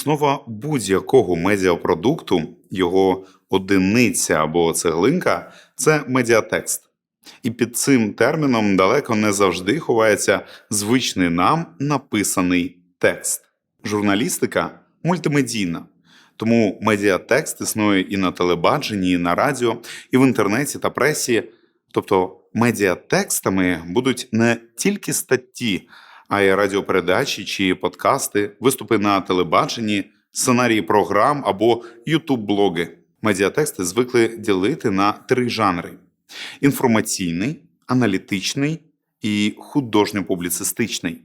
Основа будь-якого медіапродукту, його одиниця або цеглинка це медіатекст. І під цим терміном далеко не завжди ховається звичний нам написаний текст. Журналістика мультимедійна, тому медіатекст існує і на телебаченні, і на радіо, і в інтернеті та пресі. Тобто медіатекстами будуть не тільки статті, а радіопередачі чи подкасти, виступи на телебаченні, сценарії програм або ютуб-блоги. Медіатексти звикли ділити на три жанри: інформаційний, аналітичний і художньо-публіцистичний.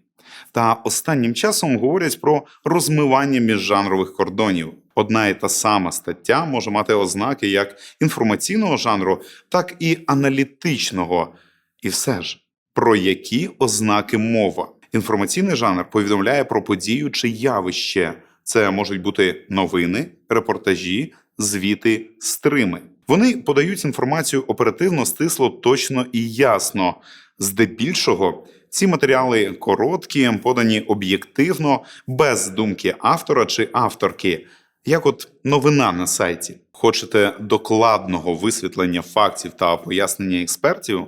Та останнім часом говорять про розмивання міжжанрових кордонів. Одна і та сама стаття може мати ознаки як інформаційного жанру, так і аналітичного. І все ж, про які ознаки мова? Інформаційний жанр повідомляє про подію чи явище. Це можуть бути новини, репортажі, звіти, стрими. Вони подають інформацію оперативно, стисло, точно і ясно. Здебільшого ці матеріали короткі, подані об'єктивно, без думки автора чи авторки, як от новина на сайті. Хочете докладного висвітлення фактів та пояснення експертів?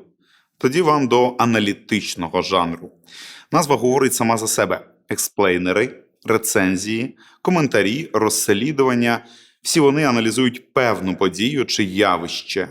Тоді вам до аналітичного жанру. Назва говорить сама за себе: експлейнери, рецензії, коментарі, розслідування. Всі вони аналізують певну подію чи явище.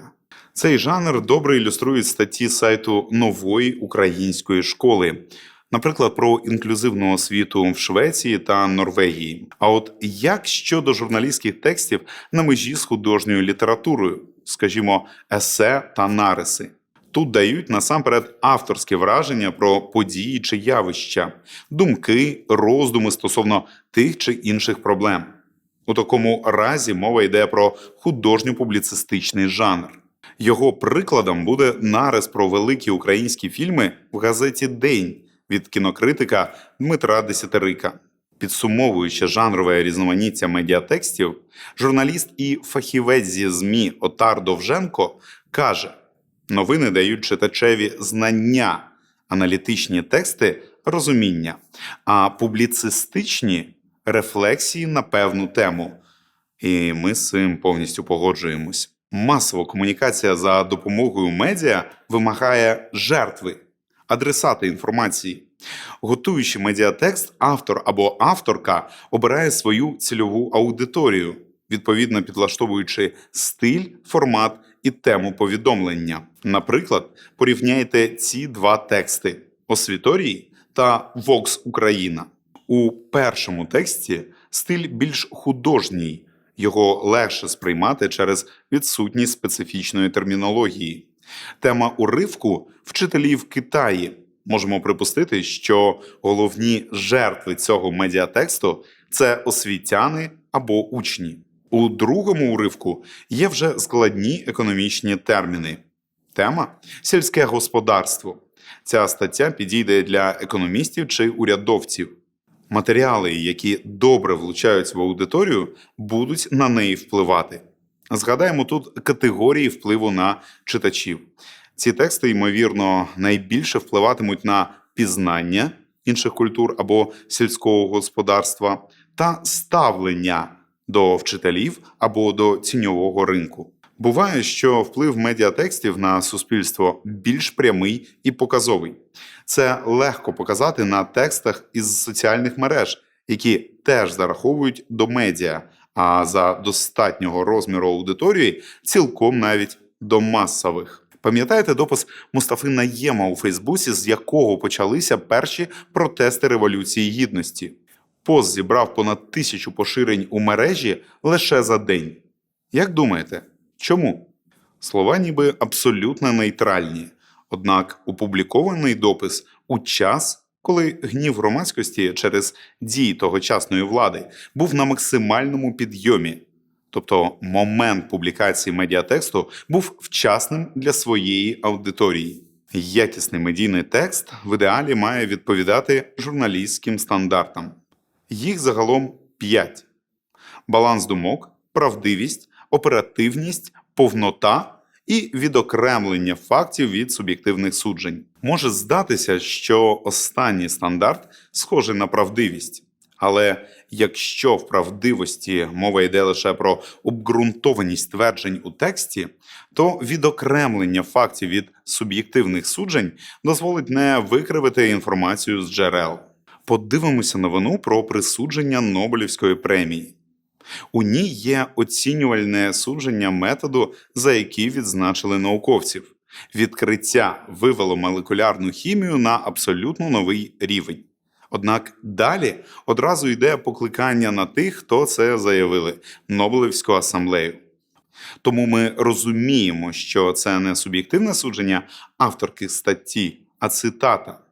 Цей жанр добре ілюструють статті сайту нової української школи, наприклад, про інклюзивну освіту в Швеції та Норвегії. А от як щодо журналістських текстів на межі з художньою літературою, скажімо, есе та нариси? Тут дають насамперед авторське враження про події чи явища, думки, роздуми стосовно тих чи інших проблем. У такому разі мова йде про художньо-публіцистичний жанр. Його прикладом буде нарис про великі українські фільми в газеті День від кінокритика Дмитра Десятерика. Підсумовуючи жанрове різноманіття медіатекстів, журналіст і фахівець зі ЗМІ Отар Довженко каже: новини дають читачеві знання, аналітичні тексти розуміння, а публіцистичні рефлексії на певну тему. І ми з цим повністю погоджуємось. Масова комунікація за допомогою медіа вимагає жертви, адресати інформації. Готуючи медіатекст, автор або авторка обирає свою цільову аудиторію, відповідно підлаштовуючи стиль, формат і тему повідомлення. Наприклад, порівняйте ці два тексти: Освіторії та Vox Україна. У першому тексті стиль більш художній, його легше сприймати через відсутність специфічної термінології. Тема уривку вчителі в Китаї. Можемо припустити, що головні жертви цього медіатексту це освітяни або учні. У другому уривку є вже складні економічні терміни. Тема сільське господарство. Ця стаття підійде для економістів чи урядовців. Матеріали, які добре влучають в аудиторію, будуть на неї впливати. Згадаємо тут категорії впливу на читачів. Ці тексти, ймовірно, найбільше впливатимуть на пізнання інших культур або сільського господарства та ставлення до вчителів або до тіньового ринку. Буває, що вплив медіатекстів на суспільство більш прямий і показовий. Це легко показати на текстах із соціальних мереж, які теж зараховують до медіа, а за достатнього розміру аудиторії цілком навіть до масових. Пам'ятаєте допис Мустафи Наєма у Фейсбуці, з якого почалися перші протести Революції Гідності? Пост зібрав понад тисячу поширень у мережі лише за день. Як думаєте, чому? Слова ніби абсолютно нейтральні. Однак опублікований допис у час, коли гнів громадськості через дії тогочасної влади був на максимальному підйомі. Тобто момент публікації медіатексту був вчасним для своєї аудиторії. Якісний медійний текст в ідеалі має відповідати журналістським стандартам. Їх загалом п'ять: баланс думок, правдивість, оперативність, повнота і відокремлення фактів від суб'єктивних суджень. Може здатися, що останній стандарт схожий на правдивість, Але якщо в правдивості мова йде лише про обґрунтованість тверджень у тексті, то відокремлення фактів від суб'єктивних суджень дозволить не викривити інформацію з джерел. Подивимося новину про присудження Нобелівської премії. У ній є оцінювальне судження методу, за який відзначили науковців. Відкриття вивело молекулярну хімію на абсолютно новий рівень. Однак далі одразу йде покликання на тих, хто це заявили Нобелівську асамблею. Тому ми розуміємо, що це не суб'єктивне судження авторки статті, а цитата.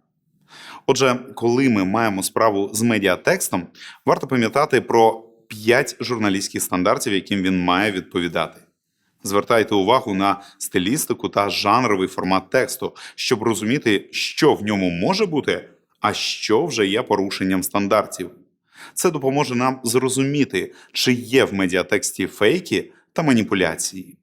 Отже, коли ми маємо справу з медіатекстом, варто пам'ятати про п'ять журналістських стандартів, яким він має відповідати. Звертайте увагу на стилістику та жанровий формат тексту, щоб розуміти, що в ньому може бути, а що вже є порушенням стандартів. Це допоможе нам зрозуміти, чи є в медіатексті фейки та маніпуляції.